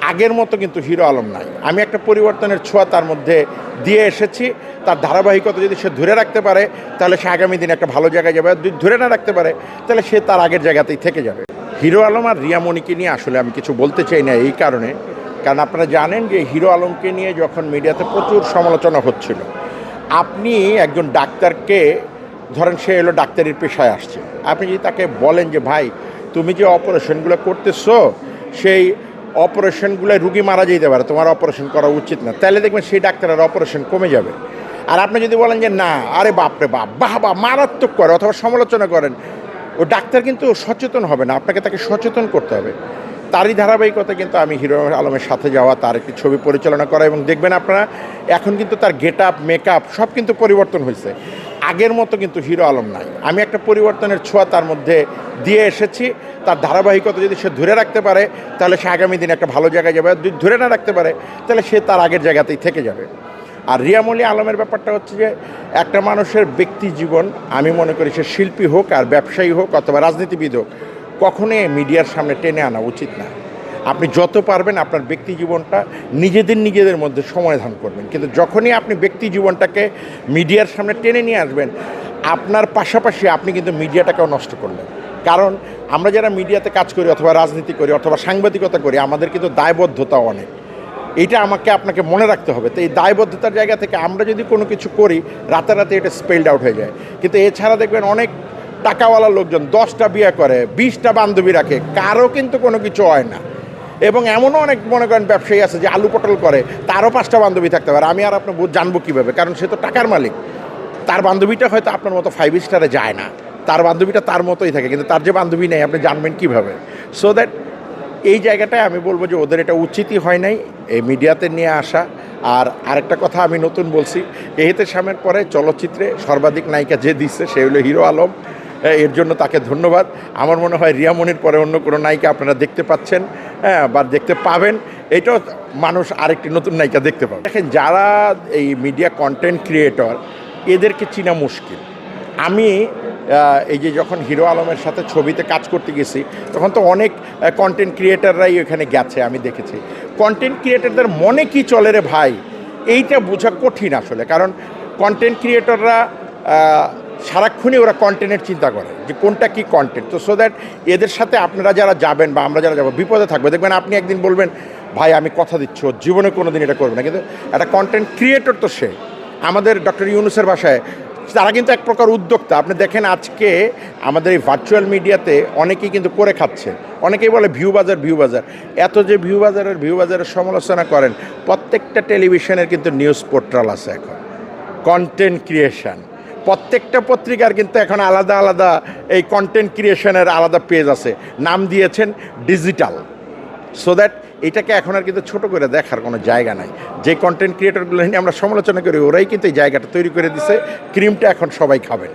আগের মতো কিন্তু হিরো আলম নাই। আমি একটা পরিবর্তনের ছোঁয়া তার মধ্যে দিয়ে এসেছি। তার ধারাবাহিকতা যদি সে ধরে রাখতে পারে, তাহলে সে আগামী দিনে একটা ভালো জায়গায় যাবে। যদি ধরে না রাখতে পারে, তাহলে সে তার আগের জায়গাতেই থেকে যাবে। হিরো আলম আর রিয়া মণিকে নিয়ে আসলে আমি কিছু বলতে চাই না এই কারণে। কারণ আপনারা জানেন যে হিরো আলমকে নিয়ে যখন মিডিয়াতে প্রচুর সমালোচনা হচ্ছিল, আপনি একজন ডাক্তারকে, ধরেন সে এলো ডাক্তারির পেশায় আসছে। আপনি যদি তাকে বলেন যে, ভাই, তুমি যে অপারেশনগুলো করতেছো, সেই অপারেশনগুলোয় রুগী মারা যেতে পারে, তোমার অপারেশন করা উচিত না। তাহলে দেখবেন সেই ডাক্তারের অপারেশন কমে যাবে। আর আপনি যদি বলেন যে, না, আরে বাপরে বাপ, বাহ বা মারাত্মক করে, অথবা সমালোচনা করেন, ও ডাক্তার কিন্তু সচেতন হবে না, আপনাকে তাকে সচেতন করতে হবে। তারই ধারাবাহিকতা কিন্তু আমি হিরো আলমের সাথে যাওয়া, তার একটি ছবি পরিচালনা করা এবং দেখবেন আপনারা, এখন কিন্তু তার গেট আপ মেকআপ সব কিন্তু পরিবর্তন হয়েছে। আগের মতো কিন্তু হিরো আলম নাই। আমি একটা পরিবর্তনের ছোঁয়া তার মধ্যে দিয়ে এসেছি। তার ধারাবাহিকতা যদি সে ধরে রাখতে পারে, তাহলে সে আগামী দিনে একটা ভালো জায়গায় যাবে। যদি ধরে না রাখতে পারে, তাহলে সে তার আগের জায়গাতেই থেকে যাবে। আর রিয়ামলি আলমের ব্যাপারটা হচ্ছে যে, একটা মানুষের ব্যক্তি জীবন, আমি মনে করি সে শিল্পী হোক আর ব্যবসায়ী হোক অথবা রাজনীতিবিদ হোক, কখনোই মিডিয়ার সামনে টেনে আনা উচিত না। আপনি যত পারবেন আপনার ব্যক্তি জীবনটা নিজেদের নিজেদের মধ্যে সমাধান করবেন। কিন্তু যখনই আপনি ব্যক্তি জীবনটাকে মিডিয়ার সামনে টেনে নিয়ে আসবেন, আপনার পাশাপাশি আপনি কিন্তু মিডিয়াটাকেও নষ্ট করলেন। কারণ আমরা যারা মিডিয়াতে কাজ করি অথবা রাজনীতি করি অথবা সাংবাদিকতা করি, আমাদের কিন্তু দায়বদ্ধতা অনেক। এটা আমাকে, আপনাকে মনে রাখতে হবে। তো এই দায়বদ্ধতার জায়গা থেকে আমরা যদি কোনো কিছু করি, রাতারাতি এটা স্পেলড আউট হয়ে যায়। কিন্তু এছাড়া দেখবেন অনেক টাকাওয়ালা লোকজন দশটা বিয়ে করে, বিশটা বান্ধবী রাখে। কারও কিন্তু কোনো কিছু হয় না। এবং এমনও অনেক মনে করেন ব্যবসায়ী আছে যে আলু পটল করে, তারও পাঁচটা বান্ধবী থাকতে পারে। আমি আর আপনি বু- জানব কীভাবে? কারণ সে তো টাকার মালিক। তার বান্ধবীটা হয়তো আপনার মতো ফাইভ স্টারে যায় না। তার বান্ধবীটা তার মতোই থাকে, কিন্তু তার যে বান্ধবী নেই, আপনি জানবেন কীভাবে? সো দ্যাট এই জায়গাটায় আমি বলব যে ওদের এটা উচিতই হয় নাই, এই মিডিয়াতে নিয়ে আসা। আর আরেকটা কথা আমি নতুন বলছি এহেতে স্বামের পরে চলচ্চিত্রে সর্বাধিক নায়িকা যে দিচ্ছে সে হলো হিরো আলম। এর জন্য তাকে ধন্যবাদ। আমার মনে হয় রিয়ামনির পরে অন্য কোনো নায়িকা আপনারা দেখতে পাচ্ছেন হ্যাঁ বা দেখতে পাবেন। এটাও মানুষ আরেকটি নতুন নায়িকা দেখতে পাবে। দেখেন, যারা এই মিডিয়া কন্টেন্ট ক্রিয়েটর এদেরকে চিনা মুশকিল। আমি এই যে যখন হিরো আলমের সাথে ছবিতে কাজ করতে গেছি, তখন তো অনেক কন্টেন্ট ক্রিয়েটাররাই ওখানে গেছে, আমি দেখেছি। কন্টেন্ট ক্রিয়েটারদের মনে কি চলে রে ভাই? এইটা বোঝা কঠিন আসলে। কারণ কন্টেন্ট ক্রিয়েটররা সারাক্ষণই ওরা কন্টেন্টের চিন্তা করে যে কোনটা কি কন্টেন্ট তো সো দ্যাট এদের সাথে আপনারা যারা যাবেন বা আমরা যারা যাব, বিপদে থাকবে। দেখবেন আপনি একদিন বলবেন, ভাই, আমি কথা দিচ্ছি, ওর জীবনে কোনো দিন এটা করবে না। কিন্তু একটা কন্টেন্ট ক্রিয়েটর তো সে। আমাদের ডক্টর ইউনুসের ভাষায় তারা কিন্তু এক প্রকার উদ্যোক্তা। আপনি দেখেন আজকে আমাদের এই ভার্চুয়াল মিডিয়াতে অনেকেই কিন্তু করে খাচ্ছে। অনেকেই বলে, ভিউ বাজার ভিউ বাজার। এত যে ভিউ বাজারের ভিউ বাজারের সমালোচনা করেন, প্রত্যেকটা টেলিভিশনের কিন্তু নিউজ পোর্টাল আছে এখন। কন্টেন্ট ক্রিয়েশন প্রত্যেকটা পত্রিকার কিন্তু এখন আলাদা আলাদা এই কন্টেন্ট ক্রিয়েশনের আলাদা পেজ আছে। নাম দিয়েছেন ডিজিটাল সো দ্যাট এটাকে এখন আর কিন্তু ছোটো করে দেখার কোনো জায়গা নাই। যে কন্টেন্ট ক্রিয়েটরগুলো নিয়ে আমরা সমালোচনা করি, ওরাই কিন্তু এই জায়গাটা তৈরি করে দিছে। ক্রিমটা এখন সবাই খাবেন।